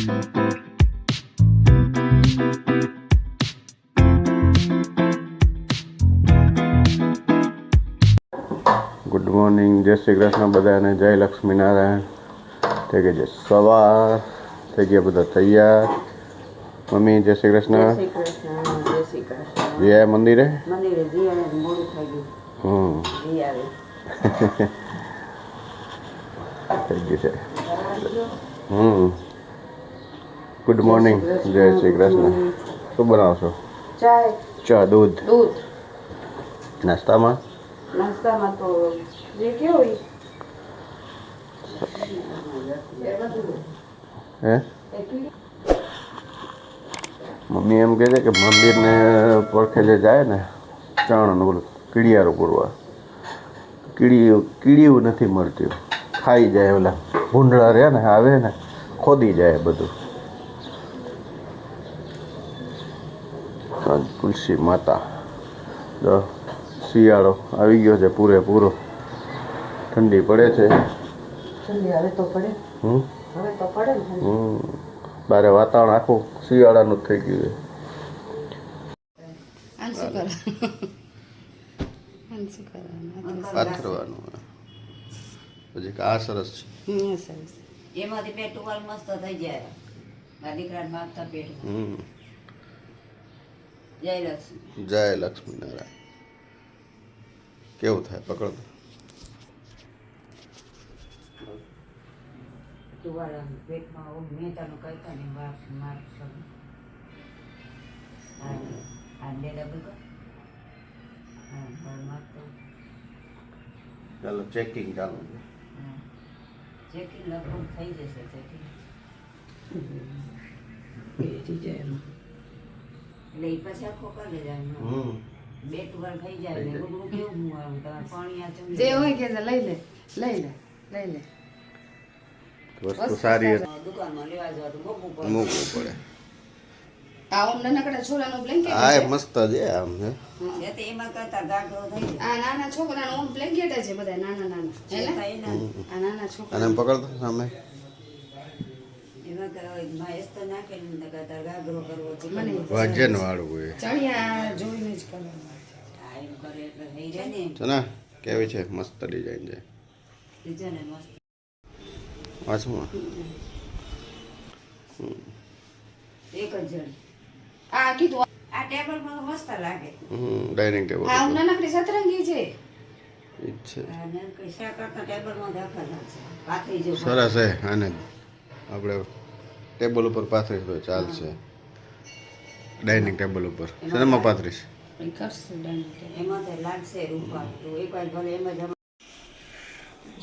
Good morning જય શ્રી કૃષ્ણ બધાને. જય લક્ષ્મીનારાયણ. થઈ ગઈ છે સવાર. થઈ ગયા બધા તૈયાર. મમ્મી જય શ્રી કૃષ્ણ. જય મંદિરે? હમ. થઈ ગયું છે. હમ. ગુડ મોર્નિંગ જય શ્રી કૃષ્ણ શું બનાવશો? ચા દૂધ. દૂધ. નાસ્તામાં? નાસ્તામાં તો જે કેવું. હે? મમ્મી એમ કહે છે કે મંદિરને પરખે જે જાય ને ચણનું બોલું કીડિયારું પૂરવા. કીડી કીડીયું નથી મળતી. ખાઈ જાય ઓલા ભૂંડળા રહે ને આવે ને ખોદી જાય બધું. આ તુલસી માતા. જો શિયાળો આવી ગયો છે પૂરેપૂરો. ઠંડી પડે છે. ઠંડી પડે. હમ? હવે તો પડે ને ઠંડી. હમ. બારે વાતાવરણ આખું શિયાળાનું જ થઈ ગયું છે. પછી આ સરસ છે. એમાંથી બે ટુવાલ મસ્ત થઈ જાય. મારા દીકરાને માગતા પેટ. હમ. જય લક્ષ્મી જય લક્ષ્મીનારાયણ કેવું થાય? પકડો આમ પેટમાં ઓમ મહેતાનું કહેતા ને વાત માર સબ આ બે ડબલ કર. હા પણ ચાલો ચેકિંગ ચાલુ છે. હા. ચેકિંગ લગભગ થઈ જશે ચેકિંગ બેસી જાય. એટલે એ પછી આખો કરી. હમ. બે ટુવાલ થઈ જાય ને બધું કેવું હું આવું? તમારે પાણી આ જે હોય કે લઈ લે લઈ લે લઈ લે. વસ્તુ સારી હતી. દુકાનમાં લેવા જવા તો મોકવું પડે. મૂકવું પડે. આ ઓમ નાનકડા છોરાનું બ્લેન્કેટ આ એ છે. મસ્ત છે આમ છે છે તો એમાં કરતા ગાંઠો થઈ આ નાના છોકરાનું ઓમ બ્લેન્કેટ છે બધા નાના નાના. હે થાય ને આ નાના છોકરા. પકડતો સામે? ને વાળું ને. કેવી છે? મસ્ત ડિઝાઇન છે. વાંચમાં એક જ આ કીધું આ ટેબલમાં તો મસ્ત લાગે. હમ ડાઇનિંગ ટેબલ આ નાનકડી સતરંગી છે. સરસ છે આને આપણે ટેબલ ઉપર પાથરીશ તો ચાલશે. ડાઇનિંગ ટેબલ ઉપર. શેનામાં પાથરીશ?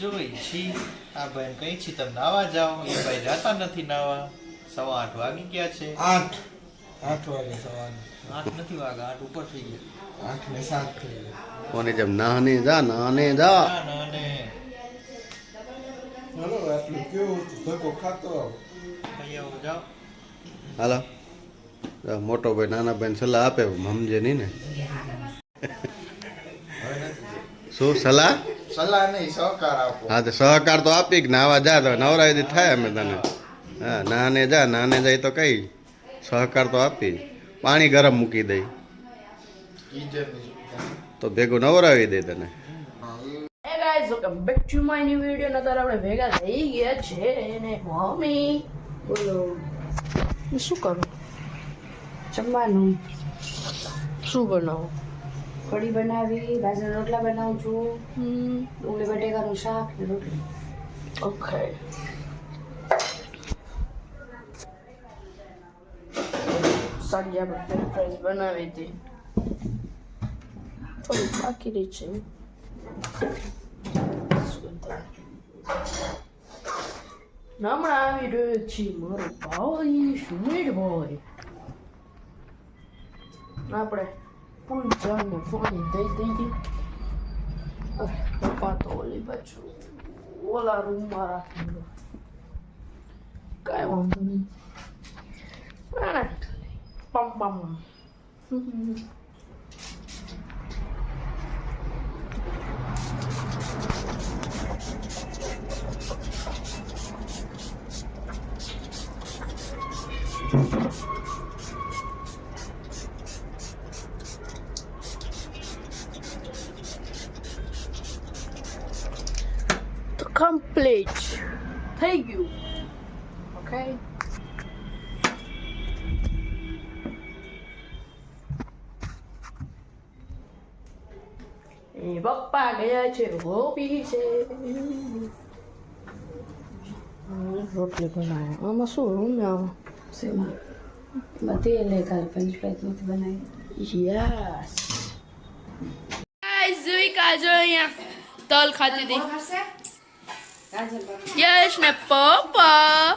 જોઈ છી. આ બેન કઈ છી તમે નાવા જાઓ. એ ભાઈ જાતા નથી નાવા. સવા આઠ વાગી ગયા છે. આઠ. આઠ વાગે સવારે. આઠ નથી વાગા આઠ ઉપર થઈ ગયા. આઠ ને સાત થઈ ગયા. કોને જેમ નાને જા નાને જા. ના, ના, ચાલો આટલું કેવું? ધક્કો ખાતો આવો. હાલો. મોટો ભાઈ નાના ભાઈ સલાહ આપે સમજે નહીં ને? શું સલાહ? સલાહ નહીં સહકાર આપો. હા તો સહકાર તો આપી કે નાવા જા તો નવરાવી થાય અમે તને. હા નાને જા નાને જાય તો કઈ. સહકાર તો આપી પાણી ગરમ મૂકી દઈ તો ભેગું નવરાવી દે તને. Hey guys welcome back to my new video નતર આપણે ભેગા થઈ ગયા છે ને મમ્મી. બોલો શું કરું જમવાનું? શું બનાવું? કઢી બનાવી બાજરાના રોટલા બનાવું છું. ડુંગળી બટેકાનું શાક ને રોટલી. ઓકે. સાંજે આપણે ફ્રેન્ચ ફ્રાઈઝ બનાવી હતી. બાકી રહી છે. હમણાં આવી રહ્યો છે મારો ભાઈ સુમીર ભાઈ આપણે ફૂલ જાને પાણી દઈ દઈએ પપ્પા તો ઓલી બાજુ ઓલા રૂમમાં રાખી દો કાંઈ વાંધો નહીં પમ પમ તો કમ્પ્લીટ થઈ ગયું ઓકે એ પપ્પા ગયા છે ગોપી છે. રોટલી બનાવે. આમાં શું ઉમ્યા શેમાં? એમાં તેલ કાલ કાલે પંચ પાંચ નથી બનાવી. યસ જોઈ કાજો અહીંયા. તલ ખાતી હતી. યશ ને પપ્પા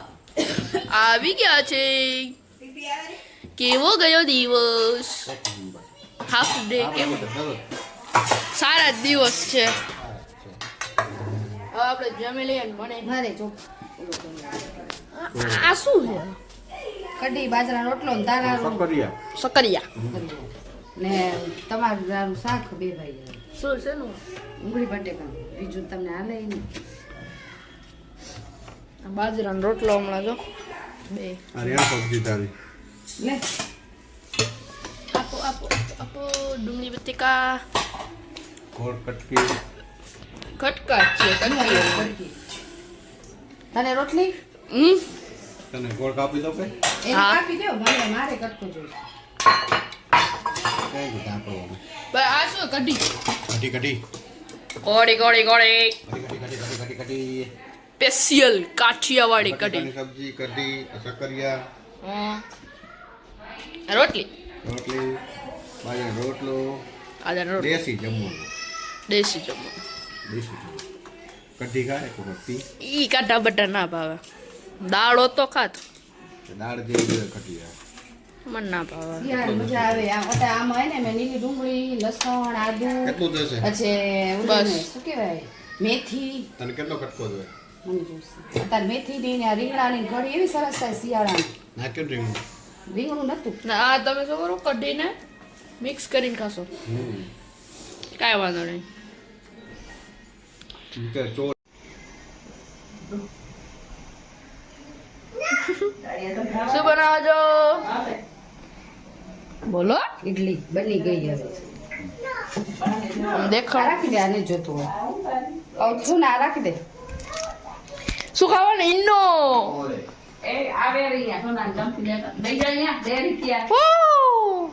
આવી ગયા છે. કેવો ગયો દિવસ? હાફ ડે કેવો સારા દિવસ છે. આપણે જમી લઈએ ને મને મારે જો. આ શું છે? કઢી બાજરા રોટલો ને તારા સકરિયા ને તમારું શાક બે ભાઈ શું છે નું ડુંગળી બટેકા બીજું તમને હાલે નહીં બાજરાનો રોટલો હમણાં જો. બે. અરે આ સબ્જી તારી લે. આપો આપો આપો ડુંગળી બતિકા ગોળ કટકી. કટકા છે કટકી. તને રોટલી? હમ? તને ગોળ કાપી દો કે? એ કાપી દો મારે મારે કટકો જોઈએ. કઈ રીતે આપણો બસ આ શું કઢી? કઢી કઢી. કોડી કોડી કોડી કઢી કઢી કઢી કઢી કઢી કઢી સ્પેશિયલ કાઠિયાવાડી કઢી. સબ્જી કઢી સકરિયા રોટલી. રોટલી બાજરીનો રોટલો આદર રોટલો. દેશી જમવું દેશી જમવું દેશી કઢી ખાય તો પી ઈ કાઢા બટા ના ભાવે. દાળો તો ખાત. દાળ જેવી કઢી મને ના ભાવે. મજા આવે. આ બધા આમાં હોય ને મેં લીલી ડુંગળી લસણ આદુ કેટલું જશે પછી બસ. શું કહેવાય? મેથી. તને કેટલો કટકો જોઈએ? મને મેથી ની ને આ રીંગણાની કઢી એવી સરસ થાય શિયાળાની. નાખ્યું રીંગણું? રીંગણું નતું. ના આ તમે શું કરો કઢીને મિક્સ કરીને ખાશો. કાંઈ વાંધો નહીં. શું બનાવો છો? બોલો. ઇડલી બની ગઈ હવે. દેખાડ રાખી દે આને જોતું હોય. છું ને આ રાખી દે. શું ખાવાનું ઈનો એ આવે અહીંયા. સોના જમતી લેતા લઈ જાય ને ડેરી ત્યાં ઓ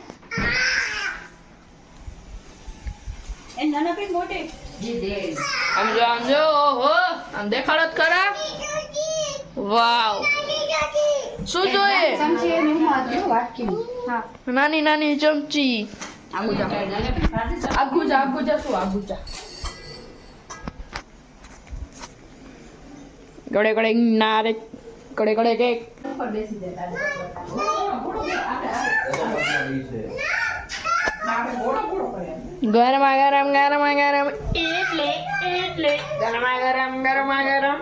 એ નાનકડી મોટી. જી દે. આમ જો આમ જો ઓહો. આમ દેખાડો જ ખરા. વાવ. શું જોઈએ? ચમચી એની ઉમાં હતી હો, વાટકીની હા. નાની નાની ચમચી. આગુજા આગુજા આગુજા શું આગુજા ગળે ગળે નારે ગળે ગળે કે. ગરમા ગરમ ગરમા ગરમ. એટલે એટલે. ગરમા ગરમ ગરમા ગરમ.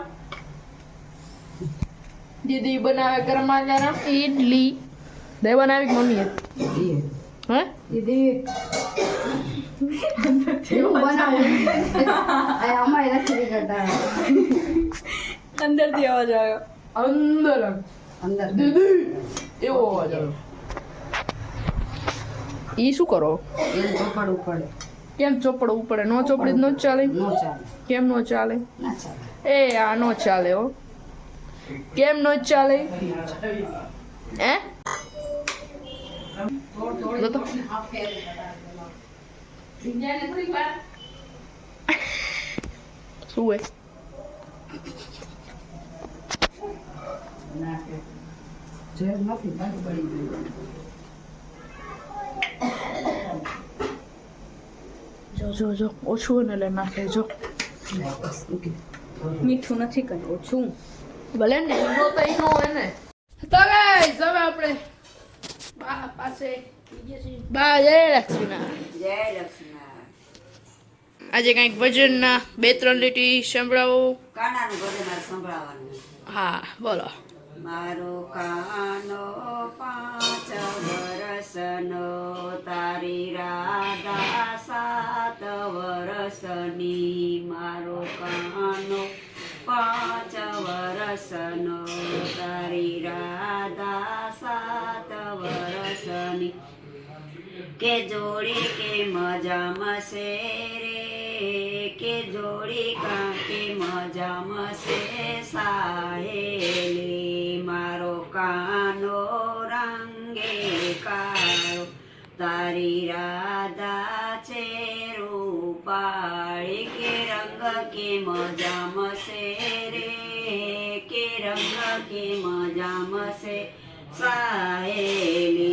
દીદી બનાવે ગરમા ગરમ. ઇડલી દે બનાવી મમ્મીએ? હે? દીદી. એવું બનાવું. અમારે નથી કરતા. અંદરથી અવાજ આવ્યો. અંદર અંદર. દીદી એવો અવાજ આવ્યો. ઈ શું કરો? એ ચોપડ ઉપડે કેમ ચોપડ ઉપડે? નો ચોપડી નો ચાલે? નો ચાલે. કેમ નો ચાલે? ના ચાલે. એ આ નો ચાલે હો. કેમ નો ચાલે? હે? તો. શું હે ના કે. જેમ નથી બાજુ બળી ગયું. જો જો જો ઓછું ને લે નાખે જો. મીઠું નથી કરવું ઓછું. ભલે ને લીંબો તો ઈનો હોય ને. તો ગાઈસ હવે આપણે બા પાસે બા જય લક્ષ્મીના જય લક્ષ્મીના આજે કંઈક ભજનના બે ત્રણ લીટી સંભળાવો. કાનાનું ભજન સંભળાવવાનું હા બોલો. મારો કાનો પાંચ વરસનો, તારી રાધા સાત વરસની, મારો કાનો પાંચ વરસનો, તારી રાધા સાત વરસની. કે જોડી કે મજા મસે રે કે જોડી કાંકે મજા મસે સાહેલી. મારો કાનો રંગે કાળો, તારી રાધા છે રૂપાળી કે રંગ કે મજામાં મસે રે, કે રંગ કે મજામાં મસે, સાહેલી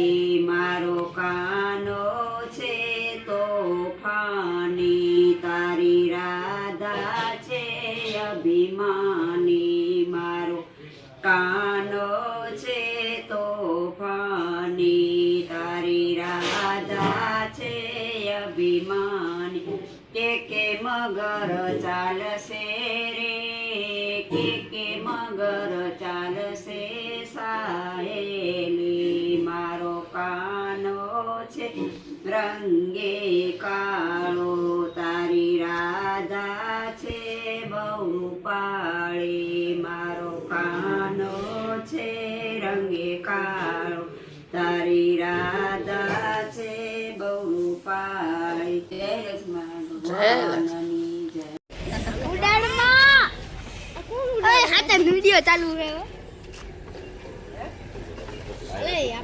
રંગે કાળો તારી રાધા છે બહુ પાળી. મારો કાનો છે રંગે કાળો. તારી રાધા છે બહુ પાળી. જય લક્ષ્મણ જય ઉડાડમાં. હાથે વિડિયો ચાલુ રહે હો. ઓય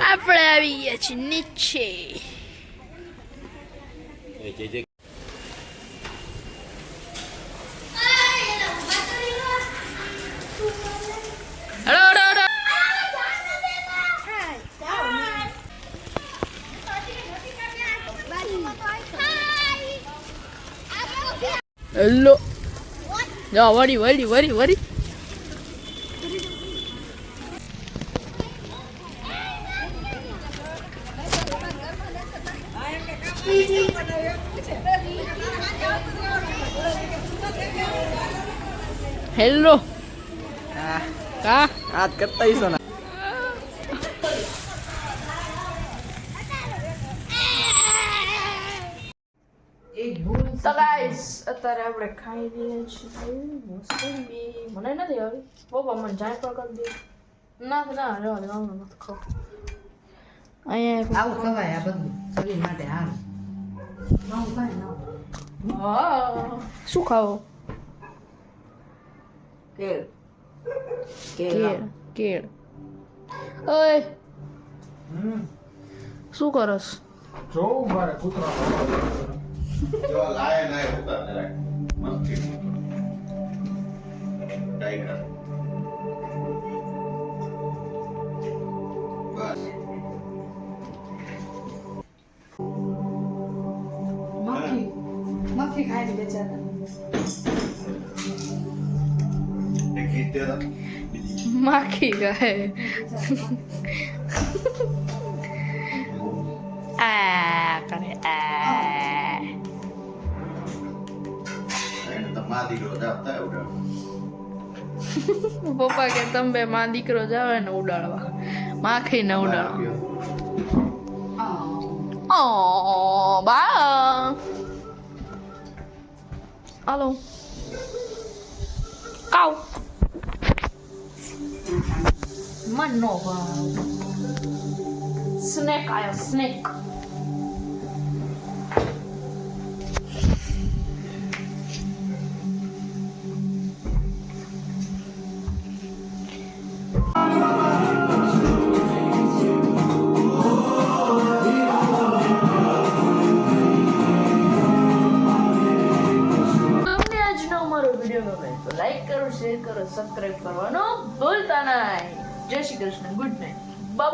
આ પકડ આપણે આવી ગયા છીએ નીચે હલો હલો હલો હેલો જા વળી વળી વળી વળી હેલો કા આજ કરતા ઈસો ના તો ગાઈસ અત્યારે આપણે ખાઈ રહ્યા છીએ મોસંબી મને નથી આવી પપ્પા મને જાય પર કરી દે ના ના રહેવા દે આવું નથી ખાવ અહીંયા આવું ખવાય આ બધું શરીર માટે હારું નવું ખાય નવું હા શું ખાવો કેળ. કેળ. કેળ. ઓય. શું કરસ? જોવું મારે કૂતરા જો લાય ના કૂતરા ને રાખ. મસ્તી. ટાઈગર બસ. મક્ખી મક્ખી ખાઈને બેચારા એક ગીત દે તો માખી ગયે આ કરે આ એને તો મા દીકરો જાપતા ઉડા પપ્પા કે તમે બે માં દીકરો જાવે ને ઉડાડવા માખી ને ઉડાડવા ઓ બા હાલો કાવ મન નો ભાવ snake Krishna. Good night bye